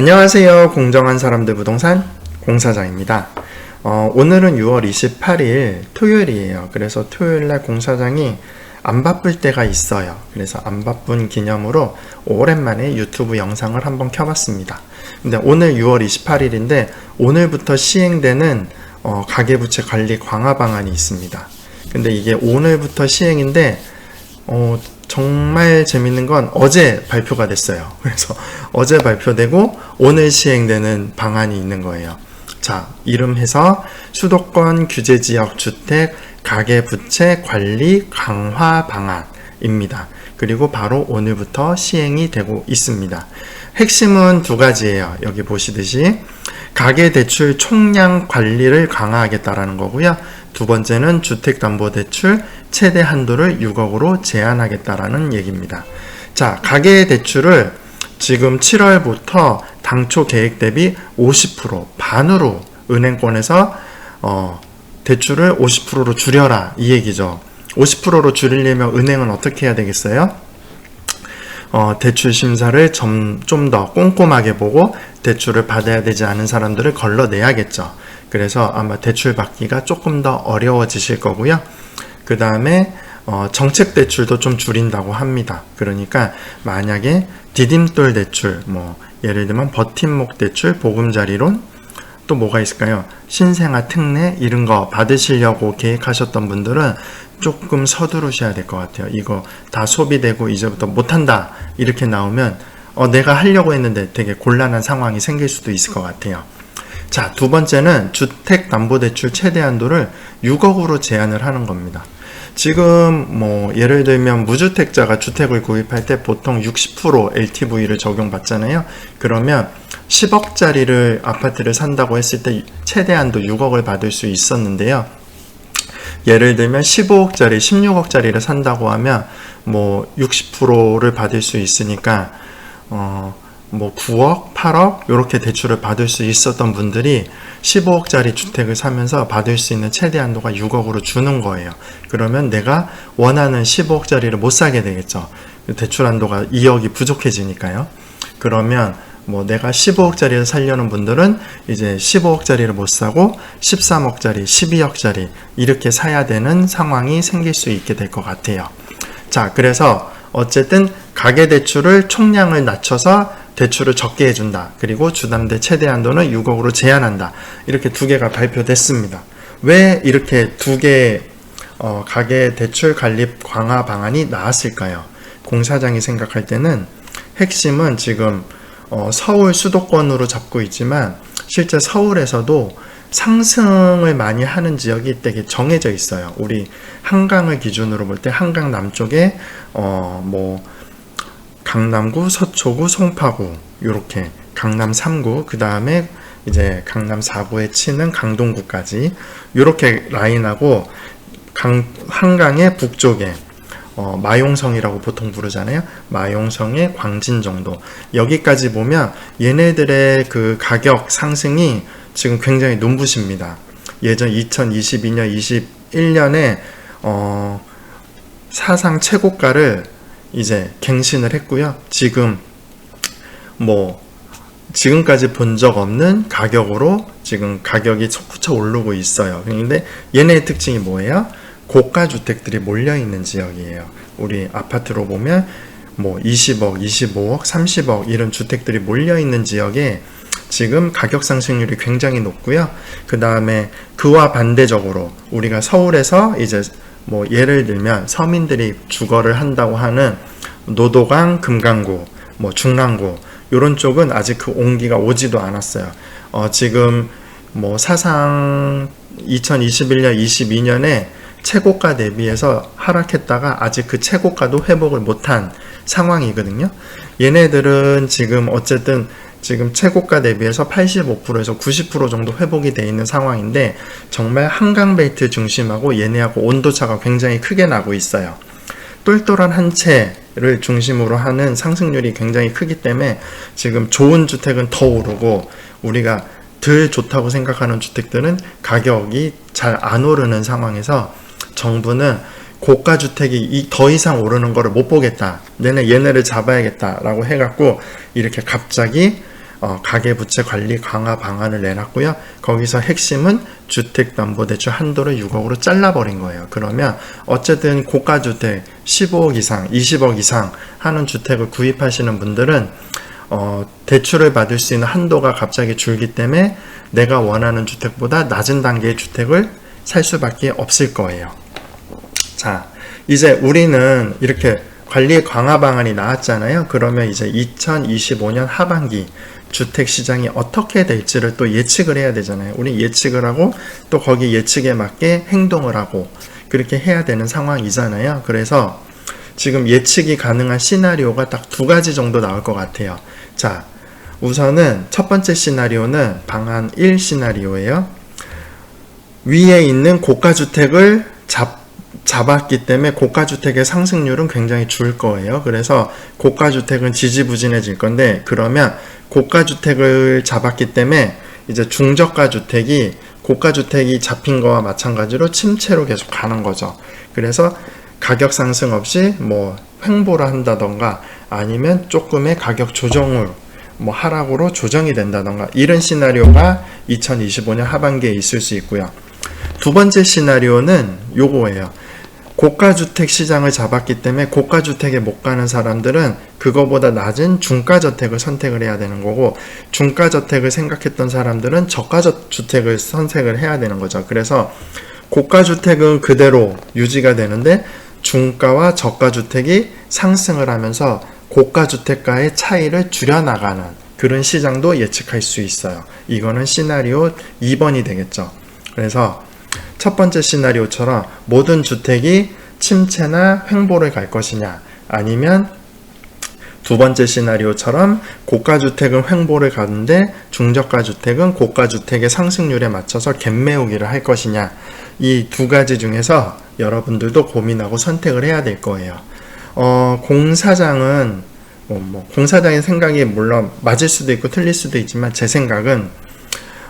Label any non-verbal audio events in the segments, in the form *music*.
안녕하세요. 공정한 사람들 부동산 공사장입니다. 어, 오늘은 6월 28일 토요일이에요. 그래서 토요일 날 공사장이 안 바쁠 때가 있어요. 그래서 안 바쁜 기념으로 오랜만에 유튜브 영상을 한번 켜봤습니다. 근데 오늘 6월 28일인데 오늘부터 시행되는 어, 가계부채 관리 강화 방안이 있습니다. 근데 이게 오늘부터 시행인데 어, 정말 재밌는 건 어제 발표가 됐어요. *laughs* 그래서 어제 발표되고 오늘 시행되는 방안이 있는 거예요. 자, 이름해서 수도권 규제 지역 주택 가계 부채 관리 강화 방안입니다. 그리고 바로 오늘부터 시행이 되고 있습니다. 핵심은 두 가지예요. 여기 보시듯이 가계 대출 총량 관리를 강화하겠다라는 거고요. 두 번째는 주택 담보 대출 최대 한도를 6억으로 제한하겠다라는 얘기입니다. 자, 가계 대출을 지금 7월부터 당초 계획 대비 50% 반으로 은행권에서 어, 대출을 50%로 줄여라 이 얘기죠. 50%로 줄이려면 은행은 어떻게 해야 되겠어요? 어, 대출 심사를 좀 더 꼼꼼하게 보고 대출을 받아야 되지 않은 사람들을 걸러내야겠죠. 그래서 아마 대출 받기가 조금 더 어려워지실 거고요. 그 다음에 어, 정책 대출도 좀 줄인다고 합니다. 그러니까 만약에 디딤돌 대출, 뭐 예를 들면 버팀목 대출, 보금자리론, 또 뭐가 있을까요? 신생아 특례 이런 거 받으시려고 계획하셨던 분들은 조금 서두르셔야 될 것 같아요. 이거 다 소비되고 이제부터 못한다 이렇게 나오면 어, 내가 하려고 했는데 되게 곤란한 상황이 생길 수도 있을 것 같아요. 자, 두 번째는 주택담보대출 최대 한도를 6억으로 제한을 하는 겁니다. 지금 뭐 예를 들면 무주택자가 주택을 구입할 때 보통 60% LTV를 적용받잖아요. 그러면 10억짜리를 아파트를 산다고 했을 때 최대한도 6억을 받을 수 있었는데요. 예를 들면 15억짜리, 16억짜리를 산다고 하면 뭐 60%를 받을 수 있으니까 어, 뭐 9억, 8억 이렇게 대출을 받을 수 있었던 분들이 15억짜리 주택을 사면서 받을 수 있는 최대 한도가 6억으로 주는 거예요. 그러면 내가 원하는 15억짜리를 못 사게 되겠죠. 대출 한도가 2억이 부족해지니까요. 그러면 뭐 내가 15억짜리를 살려는 분들은 이제 15억짜리를 못 사고 13억짜리, 12억짜리 이렇게 사야 되는 상황이 생길 수 있게 될 것 같아요. 자, 그래서 어쨌든 가계 대출을 총량을 낮춰서 대출을 적게 해준다. 그리고 주담대 최대 한도는 6억으로 제한한다. 이렇게 두 개가 발표됐습니다. 왜 이렇게 두 개의 어, 가계 대출 관리 강화 방안이 나왔을까요? 공사장이 생각할 때는 핵심은 지금 어, 서울 수도권으로 잡고 있지만 실제 서울에서도 상승을 많이 하는 지역이 되게 정해져 있어요. 우리 한강을 기준으로 볼 때 한강 남쪽에 어뭐 강남구, 서초구, 송파구 이렇게 강남 3구 그 다음에 이제 강남 4구에 치는 강동구까지 이렇게 라인하고 강, 한강의 북쪽에 어, 마용성이라고 보통 부르잖아요. 마용성의 광진 정도. 여기까지 보면 얘네들의 그 가격 상승이 지금 굉장히 눈부십니다. 예전 2022년, 21년에 어, 사상 최고가를 이제 갱신을 했고요. 지금 뭐 지금까지 본 적 없는 가격으로 지금 가격이 솟구쳐 오르고 있어요. 그런데 얘네의 특징이 뭐예요? 고가 주택들이 몰려 있는 지역이에요. 우리 아파트로 보면 뭐 20억, 25억, 30억 이런 주택들이 몰려 있는 지역에 지금 가격 상승률이 굉장히 높고요. 그 다음에 그와 반대적으로 우리가 서울에서 이제 뭐 예를 들면 서민들이 주거를 한다고 하는 노도강, 금강구, 뭐 중랑구 이런 쪽은 아직 그 온기가 오지도 않았어요. 어, 지금 뭐 사상 2021년, 22년에 최고가 대비해서 하락했다가 아직 그 최고가도 회복을 못한 상황이거든요. 얘네들은 지금 어쨌든 지금 최고가 대비해서 85%에서 90% 정도 회복이 돼 있는 상황인데 정말 한강 벨트 중심하고 얘네하고 온도차가 굉장히 크게 나고 있어요. 똘똘한 한 채를 중심으로 하는 상승률이 굉장히 크기 때문에 지금 좋은 주택은 더 오르고 우리가 덜 좋다고 생각하는 주택들은 가격이 잘 안 오르는 상황에서 정부는 고가 주택이 더 이상 오르는 거를 못 보겠다. 내내 얘네를 잡아야겠다라고 해갖고 이렇게 갑자기 어, 가계부채 관리 강화 방안을 내놨고요. 거기서 핵심은 주택담보대출 한도를 6억으로 잘라버린 거예요. 그러면 어쨌든 고가주택 15억 이상, 20억 이상 하는 주택을 구입하시는 분들은 어, 대출을 받을 수 있는 한도가 갑자기 줄기 때문에 내가 원하는 주택보다 낮은 단계의 주택을 살 수밖에 없을 거예요. 자, 이제 우리는 이렇게 관리 강화 방안이 나왔잖아요. 그러면 이제 2025년 하반기 주택 시장이 어떻게 될지를 또 예측을 해야 되잖아요. 우리 예측을 하고 또 거기 예측에 맞게 행동을 하고 그렇게 해야 되는 상황이잖아요. 그래서 지금 예측이 가능한 시나리오가 딱 두 가지 정도 나올 것 같아요. 자, 우선은 첫 번째 시나리오는 방안 1 시나리오예요. 위에 있는 고가주택을 잡, 잡았기 때문에 고가주택의 상승률은 굉장히 줄 거예요. 그래서 고가주택은 지지부진해질 건데, 그러면 고가주택을 잡았기 때문에 이제 중저가 주택이 고가주택이 잡힌 거와 마찬가지로 침체로 계속 가는 거죠. 그래서 가격 상승 없이 뭐 횡보를 한다던가 아니면 조금의 가격 조정을 뭐 하락으로 조정이 된다던가 이런 시나리오가 2025년 하반기에 있을 수 있고요. 두 번째 시나리오는 요거예요. 고가주택 시장을 잡았기 때문에 고가주택에 못 가는 사람들은 그거보다 낮은 중가저택을 선택을 해야 되는 거고 중가저택을 생각했던 사람들은 저가주택을 선택을 해야 되는 거죠. 그래서 고가주택은 그대로 유지가 되는데 중가와 저가주택이 상승을 하면서 고가주택과의 차이를 줄여나가는 그런 시장도 예측할 수 있어요. 이거는 시나리오 2번이 되겠죠. 그래서 첫 번째 시나리오처럼 모든 주택이 침체나 횡보를 갈 것이냐 아니면 두 번째 시나리오처럼 고가 주택은 횡보를 가는데 중저가 주택은 고가 주택의 상승률에 맞춰서 갭매우기를 할 것이냐 이 두 가지 중에서 여러분들도 고민하고 선택을 해야 될 거예요. 어, 공사장은 뭐, 뭐 공사장의 생각이 물론 맞을 수도 있고 틀릴 수도 있지만 제 생각은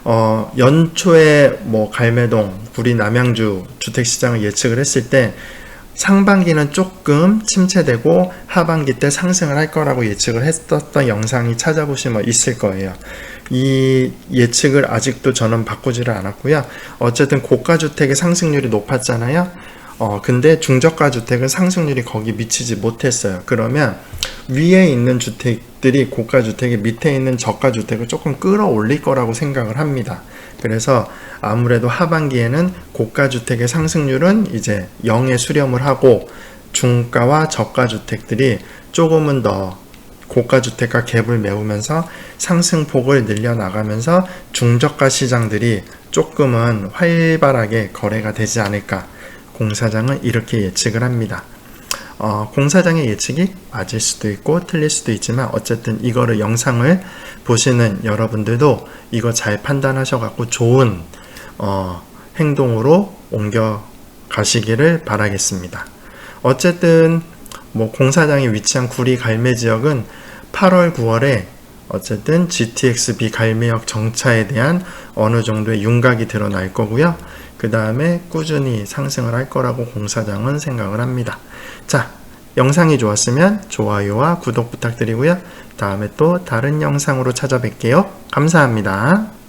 어, 연초에 뭐 갈매동, 구리 남양주 주택 시장을 예측을 했을 때 상반기는 조금 침체되고 하반기 때 상승을 할 거라고 예측을 했었던 영상이 찾아보시면 있을 거예요. 이 예측을 아직도 저는 바꾸지를 않았고요. 어쨌든 고가 주택의 상승률이 높았잖아요. 어, 근데 중저가 주택은 상승률이 거기 미치지 못했어요. 그러면 위에 있는 주택들이 고가 주택이 밑에 있는 저가 주택을 조금 끌어올릴 거라고 생각을 합니다. 그래서 아무래도 하반기에는 고가 주택의 상승률은 이제 0에 수렴을 하고 중가와 저가 주택들이 조금은 더 고가 주택과 갭을 메우면서 상승폭을 늘려 나가면서 중저가 시장들이 조금은 활발하게 거래가 되지 않을까 공사장은 이렇게 예측을 합니다. 어, 공사장의 예측이 맞을 수도 있고 틀릴 수도 있지만 어쨌든 이거를 영상을 보시는 여러분들도 이거 잘 판단하셔갖고 좋은 어, 행동으로 옮겨 가시기를 바라겠습니다. 어쨌든 뭐 공사장이 위치한 구리 갈매 지역은 8월 9월에 어쨌든 GTX-B 갈매역 정차에 대한 어느 정도의 윤곽이 드러날 거고요. 그 다음에 꾸준히 상승을 할 거라고 공사장은 생각을 합니다. 자, 영상이 좋았으면 좋아요와 구독 부탁드리고요. 다음에 또 다른 영상으로 찾아뵐게요. 감사합니다.